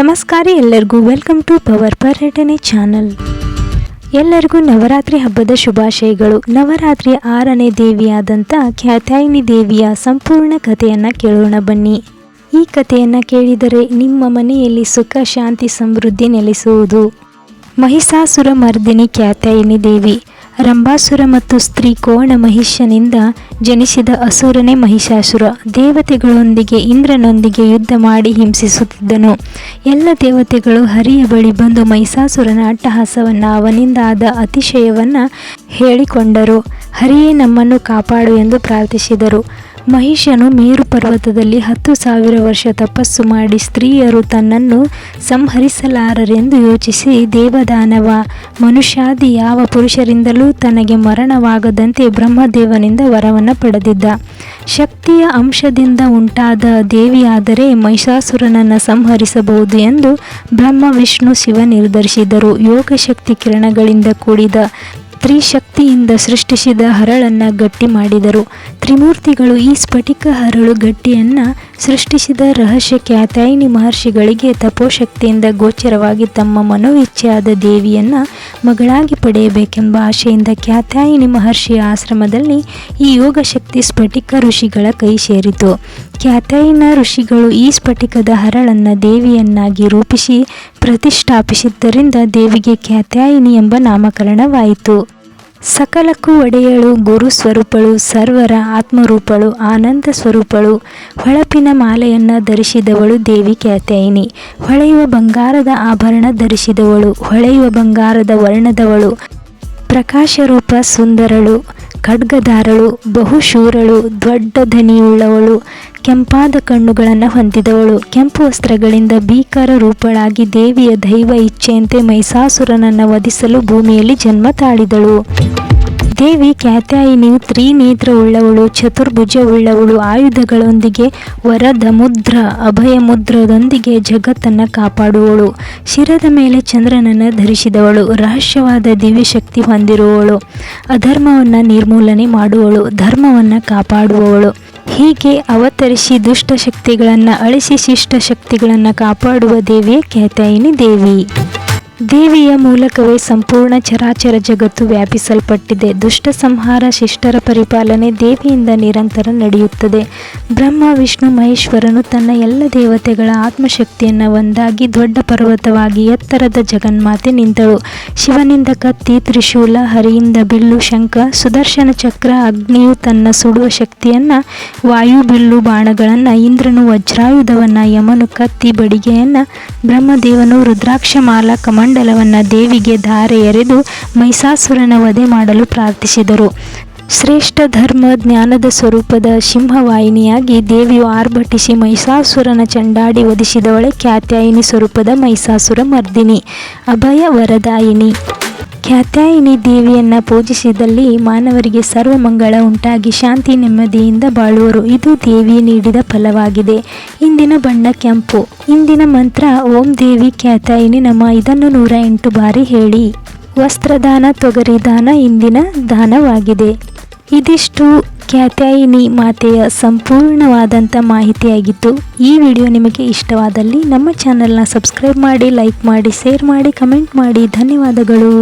ನಮಸ್ಕಾರ ಎಲ್ಲರಿಗೂ. Welcome to power ಪರ್ಯಟನೆ ಚಾನಲ್ ಎಲ್ಲರಿಗೂ ನವರಾತ್ರಿ ಹಬ್ಬದ ಶುಭಾಶಯಗಳು. ನವರಾತ್ರಿಯ ಆರನೇ ದೇವಿಯಾದಂಥ ಖ್ಯಾತಾಯಿನಿ ದೇವಿಯ ಸಂಪೂರ್ಣ ಕಥೆಯನ್ನು ಕೇಳೋಣ ಬನ್ನಿ. ಈ ಕಥೆಯನ್ನು ಕೇಳಿದರೆ ನಿಮ್ಮ ಮನೆಯಲ್ಲಿ ಸುಖ, ಶಾಂತಿ, ಸಮೃದ್ಧಿ ನೆಲೆಸುವುದು. ಮಹಿಷಾಸುರ ಮರ್ದಿನಿ ಖ್ಯಾತಾಯಿನಿ ದೇವಿ. ರಂಭಾಸುರ ಮತ್ತು ಸ್ತ್ರೀ ಕೋಣ ಮಹಿಷನಿಂದ ಜನಿಸಿದ ಅಸುರನೇ ಮಹಿಷಾಸುರ. ದೇವತೆಗಳೊಂದಿಗೆ ಇಂದ್ರನೊಂದಿಗೆ ಯುದ್ಧ ಮಾಡಿ ಹಿಂಸಿಸುತ್ತಿದ್ದನು. ಎಲ್ಲ ದೇವತೆಗಳು ಹರಿಯ ಬಳಿ ಬಂದು ಮಹಿಷಾಸುರನ ಅಟ್ಟಹಾಸವನ್ನು ಅವನಿಂದ ಆದ ಅತಿಶಯವನ್ನು ಹೇಳಿಕೊಂಡರು. ಹರಿಯೇ ನಮ್ಮನ್ನು ಕಾಪಾಡು ಎಂದು ಪ್ರಾರ್ಥಿಸಿದರು. ಮಹಿಷನು ಮೇರು ಪರ್ವತದಲ್ಲಿ ಹತ್ತು ಸಾವಿರ ವರ್ಷ ತಪಸ್ಸು ಮಾಡಿ ಸ್ತ್ರೀಯರು ತನ್ನನ್ನು ಸಂಹರಿಸಲಾರರೆಂದು ಯೋಚಿಸಿ ದೇವದಾನವ, ಮನುಷ್ಯಾದಿ ಯಾವ ಪುರುಷರಿಂದಲೂ ತನಗೆ ಮರಣವಾಗದಂತೆ ಬ್ರಹ್ಮದೇವನಿಂದ ವರವನ್ನು ಪಡೆದಿದ್ದ. ಶಕ್ತಿಯ ಅಂಶದಿಂದ ಉಂಟಾದ ದೇವಿಯಾದರೆ ಮಹಿಷಾಸುರನನ್ನು ಸಂಹರಿಸಬಹುದು ಎಂದು ಬ್ರಹ್ಮ, ವಿಷ್ಣು, ಶಿವ ನಿರ್ಧರಿಸಿದರು. ಯೋಗಶಕ್ತಿ ಕಿರಣಗಳಿಂದ ಕೂಡಿದ ತ್ರಿಶಕ್ತಿಯಿಂದ ಸೃಷ್ಟಿಸಿದ ಹರಳನ್ನು ಗಟ್ಟಿ ಮಾಡಿದರು. ತ್ರಿಮೂರ್ತಿಗಳು ಈ ಸ್ಫಟಿಕ ಹರಳು ಗಟ್ಟಿಯನ್ನು ಸೃಷ್ಟಿಸಿದ ರಹಸ್ಯ ಕ್ಯಾತಾಯಿನಿ ಮಹರ್ಷಿಗಳಿಗೆ ತಪೋಶಕ್ತಿಯಿಂದ ಗೋಚರವಾಗಿ ತಮ್ಮ ಮನೋವಿಚ್ಛೆಯಾದ ದೇವಿಯನ್ನು ಮಗಳಾಗಿ ಪಡೆಯಬೇಕೆಂಬ ಆಶೆಯಿಂದ ಖ್ಯಾತಾಯಿನಿ ಮಹರ್ಷಿಯ ಆಶ್ರಮದಲ್ಲಿ ಈ ಯೋಗಶಕ್ತಿ ಸ್ಫಟಿಕ ಋಷಿಗಳ ಕೈ ಸೇರಿತು. ಖ್ಯಾತಾಯಿನ ಋಷಿಗಳು ಈ ಸ್ಫಟಿಕದ ಹರಳನ್ನು ದೇವಿಯನ್ನಾಗಿ ರೂಪಿಸಿ ಪ್ರತಿಷ್ಠಾಪಿಸಿದ್ದರಿಂದ ದೇವಿಗೆ ಖ್ಯಾತ್ಯಾಯಿನಿ ಎಂಬ ನಾಮಕರಣವಾಯಿತು. ಸಕಲಕ್ಕೂ ಒಡೆಯಳು, ಗುರು ಸ್ವರೂಪಳು, ಸರ್ವರ ಆತ್ಮರೂಪಳು, ಆನಂದ ಸ್ವರೂಪಳು, ಹೊಳಪಿನ ಮಾಲೆಯನ್ನು ಧರಿಸಿದವಳು ದೇವಿ ಖ್ಯಾತ್ಯಾಯಿನಿ ಹೊಳೆಯುವ ಬಂಗಾರದ ಆಭರಣ ಧರಿಸಿದವಳು, ಹೊಳೆಯುವ ಬಂಗಾರದ ವರ್ಣದವಳು, ಪ್ರಕಾಶರೂಪ ಸುಂದರಳು ಖಡ್ಗಧಾರಳು, ಬಹುಶೂರಳು, ದೊಡ್ಡ ಧನಿಯುಳ್ಳವಳು ಕೆಂಪಾದ ಕಣ್ಣುಗಳನ್ನು ಹೊಂದಿದವಳು. ಕೆಂಪು ವಸ್ತ್ರಗಳಿಂದ ಭೀಕರ ರೂಪಳಾಗಿ ದೇವಿಯ ದೈವ ಇಚ್ಛೆಯಂತೆ ಮೈಸಾಸುರನನ್ನು ವಧಿಸಲು ಭೂಮಿಯಲ್ಲಿ ಜನ್ಮ ತಾಳಿದಳು. ದೇವಿ ಖ್ಯಾತ್ಯಾಯಿನಿಯು ತ್ರಿನೇತ್ರವುಳ್ಳವಳು, ಚತುರ್ಭುಜವುಳ್ಳವಳು, ಆಯುಧಗಳೊಂದಿಗೆ ವರದ ಮುದ್ರ, ಅಭಯ ಮುದ್ರದೊಂದಿಗೆ ಜಗತ್ತನ್ನು ಕಾಪಾಡುವಳು. ಶಿರದ ಮೇಲೆ ಚಂದ್ರನನ್ನು ಧರಿಸಿದವಳು, ರಹಸ್ಯವಾದ ದಿವ್ಯಶಕ್ತಿ ಹೊಂದಿರುವವಳು, ಅಧರ್ಮವನ್ನು ನಿರ್ಮೂಲನೆ ಮಾಡುವಳು ಧರ್ಮವನ್ನು ಕಾಪಾಡುವವಳು. ಹೀಗೆ ಅವತರಿಸಿ ದುಷ್ಟ ಶಕ್ತಿಗಳನ್ನು ಅಳಿಸಿ ಶಿಷ್ಟ ಶಕ್ತಿಗಳನ್ನು ಕಾಪಾಡುವ ದೇವಿಯೇ ಕ್ಯಾತಾಯಿನಿ ದೇವಿ. ದೇವಿಯ ಮೂಲಕವೇ ಸಂಪೂರ್ಣ ಚರಾಚರ ಜಗತ್ತು ವ್ಯಾಪಿಸಲ್ಪಟ್ಟಿದೆ. ದುಷ್ಟ ಸಂಹಾರ ಶಿಷ್ಟರ ಪರಿಪಾಲನೆ ದೇವಿಯಿಂದ ನಿರಂತರ ನಡೆಯುತ್ತದೆ. ಬ್ರಹ್ಮ, ವಿಷ್ಣು, ಮಹೇಶ್ವರನು ತನ್ನ ಎಲ್ಲ ದೇವತೆಗಳ ಆತ್ಮಶಕ್ತಿಯನ್ನು ಒಂದಾಗಿ ದೊಡ್ಡ ಪರ್ವತವಾಗಿ ಎತ್ತರದ ಜಗನ್ಮಾತೆ ನಿಂತಳು. ಶಿವನಿಂದ ಕತ್ತಿ, ತ್ರಿಶೂಲ, ಹರಿಯಿಂದ ಬಿಲ್ಲು, ಶಂಖ, ಸುದರ್ಶನ ಚಕ್ರ, ಅಗ್ನಿಯು ತನ್ನ ಸುಡುವ ಶಕ್ತಿಯನ್ನು, ವಾಯು, ಬಿಲ್ಲು, ಬಾಣಗಳನ್ನು, ಇಂದ್ರನು, ವಜ್ರಾಯುಧವನ್ನು, ಯಮನು, ಕತ್ತಿ, ಬಡಿಗೆಯನ್ನು, ಬ್ರಹ್ಮದೇವನು, ರುದ್ರಾಕ್ಷ ಮಾಲ ಕಮಂಡಲವನ್ನು ದೇವಿಗೆ ಧಾರೆ ಎರೆದು ಮೈಸಾಸುರನ ವಧೆ ಮಾಡಲು ಪ್ರಾರ್ಥಿಸಿದರು. ಶ್ರೇಷ್ಠ ಧರ್ಮ ಜ್ಞಾನದ ಸ್ವರೂಪದ ಸಿಂಹವಾಹಿನಿಯಾಗಿ ದೇವಿಯು ಆರ್ಭಟಿಸಿ ಮೈಸಾಸುರನ ಚಂಡಾಡಿ ವಧಿಸಿದವಳೆ ಖ್ಯಾತ್ಯಾಯಿನಿ ಸ್ವರೂಪದ ಮೈಸಾಸುರ ಮರ್ದಿನಿ. ಅಭಯ ವರದಾಯಿನಿ. ಖ್ಯಾತ್ಯಾಯಿನಿ ದೇವಿಯನ್ನು ಪೂಜಿಸಿದಲ್ಲಿ ಮಾನವರಿಗೆ ಸರ್ವ ಮಂಗಳ ಉಂಟಾಗಿ ಶಾಂತಿ ನೆಮ್ಮದಿಯಿಂದ ಬಾಳುವರು. ಇದು ದೇವಿ ನೀಡಿದ ಫಲವಾಗಿದೆ. ಇಂದಿನ ಬಣ್ಣ ಕೆಂಪು. ಇಂದಿನ ಮಂತ್ರ, ಓಂ ದೇವಿ ಖ್ಯಾತಾಯಿನಿ ನಮ್ಮ ಇದನ್ನು ನೂರ ಎಂಟು ಬಾರಿ ಹೇಳಿ. ವಸ್ತ್ರದಾನ, ತೊಗರಿದಾನ ಇಂದಿನ ದಾನವಾಗಿದೆ. ಇದಿಷ್ಟು ಖ್ಯಾತ್ಯಾಯಿನಿ ಮಾತೆಯ ಸಂಪೂರ್ಣವಾದಂಥ ಮಾಹಿತಿಯಾಗಿತ್ತು ಈ ವಿಡಿಯೋ ನಿಮಗೆ ಇಷ್ಟವಾದಲ್ಲಿ ನಮ್ಮ ಚಾನಲ್ನ ಸಬ್ಸ್ಕ್ರೈಬ್ ಮಾಡಿ, ಲೈಕ್ ಮಾಡಿ, ಶೇರ್ ಮಾಡಿ, ಕಮೆಂಟ್ ಮಾಡಿ. ಧನ್ಯವಾದಗಳು.